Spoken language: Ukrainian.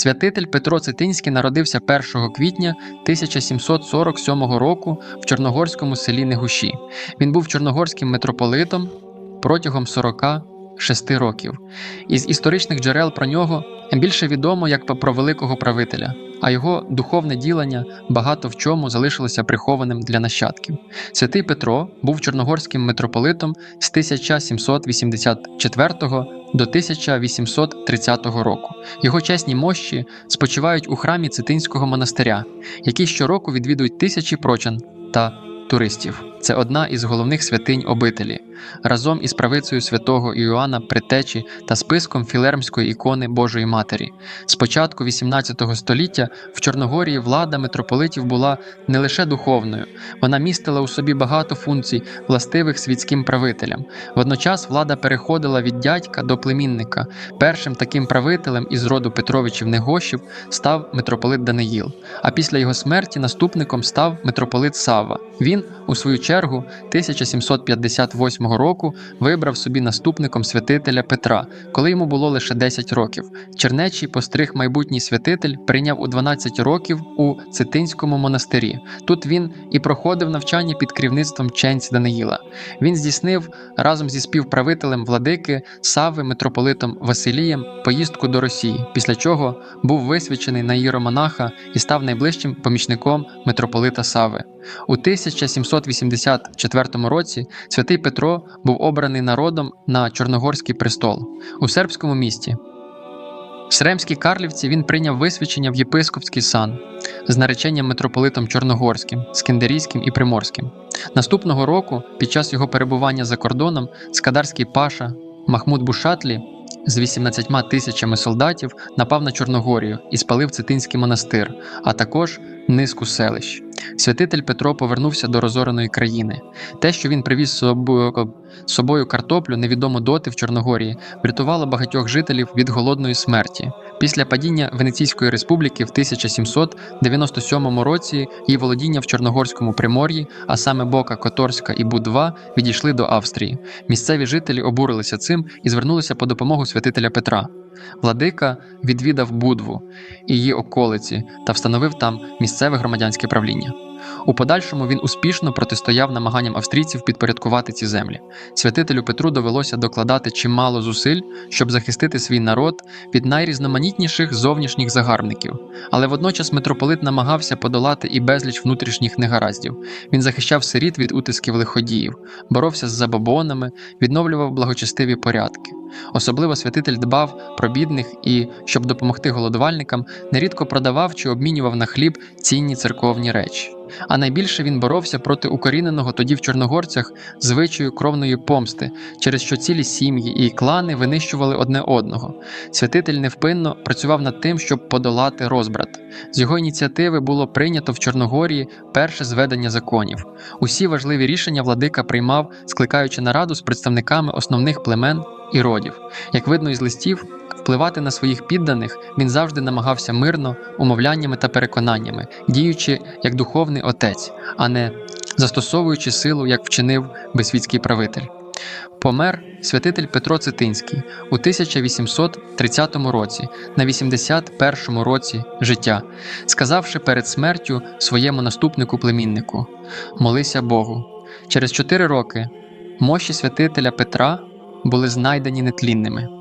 Святитель Петро Цитинський народився 1 квітня 1747 року в чорногорському селі Негуші. Він був чорногорським митрополитом протягом 46 років. Із історичних джерел про нього більше відомо як про великого правителя, а його духовне ділення багато в чому залишилося прихованим для нащадків. Святий Петро був чорногорським митрополитом з 1784 до 1830 року. Його чесні мощі спочивають у храмі Цитинського монастиря, який щороку відвідують тисячі прочан та туристів. Це одна із головних святинь обителі. Разом із правицею святого Іоанна Притечі та списком філермської ікони Божої Матері. З початку XVIII століття в Чорногорії влада митрополитів була не лише духовною, вона містила у собі багато функцій, властивих світським правителям. Водночас влада переходила від дядька до племінника. Першим таким правителем із роду Петровичів Негощів став митрополит Даниїл. А після його смерті наступником став митрополит Сава. Він, у свою чергу, 1758 року вибрав собі наступником святителя Петра, коли йому було лише 10 років. Чернечий постриг майбутній святитель прийняв у 12 років у Цитинському монастирі. Тут він і проходив навчання під керівництвом ченць Даниїла. Він здійснив разом зі співправителем владики Сави митрополитом Василієм поїздку до Росії, після чого був висвячений на іеромонаха і став найближчим помічником митрополита Сави. У 1784 році святий Петро був обраний народом на Чорногорський престол у сербському місті. В Сремській Карлівці він прийняв висвячення в єпископський сан з нареченням митрополитом Чорногорським, Скендерійським і Приморським. Наступного року, під час його перебування за кордоном, скадарський паша Махмуд Бушатлі з 18 тисячами солдатів напав на Чорногорію і спалив Цитинський монастир, а також низку селищ. Святитель Петро повернувся до розореної країни. Те, що він привіз з собою, картоплю, невідомо доти в Чорногорії, врятувало багатьох жителів від голодної смерті. Після падіння Венеційської республіки в 1797 році її володіння в Чорногорському примор'ї, а саме Бока, Которська і Будва, відійшли до Австрії. Місцеві жителі обурилися цим і звернулися по допомогу святителя Петра. Владика відвідав Будву і її околиці та встановив там місцеве громадянське правління. У подальшому він успішно протистояв намаганням австрійців підпорядкувати ці землі. Святителю Петру довелося докладати чимало зусиль, щоб захистити свій народ від найрізноманітніших зовнішніх загарбників. Але водночас митрополит намагався подолати і безліч внутрішніх негараздів. Він захищав сиріт від утисків лиходіїв, боровся з забобонами, відновлював благочестиві порядки. Особливо святитель дбав про бідних і, щоб допомогти голодувальникам, нерідко продавав чи обмінював на хліб цінні церковні речі. А найбільше він боровся проти укоріненого тоді в чорногорцях звичаю кровної помсти, через що цілі сім'ї і клани винищували одне одного. Святитель невпинно працював над тим, щоб подолати розбрат. З його ініціативи було прийнято в Чорногорії перше зведення законів. Усі важливі рішення владика приймав, скликаючи нараду з представниками основних племен і родів. Як видно із листів, впливати на своїх підданих він завжди намагався мирно, умовляннями та переконаннями, діючи як духовний отець, а не застосовуючи силу, як вчинив безсвітський правитель. Помер святитель Петро Цитинський у 1830 році, на 81 році життя, сказавши перед смертю своєму наступнику племіннику: Молися Богу. Через чотири роки мощі святителя Петра були знайдені нетлінними.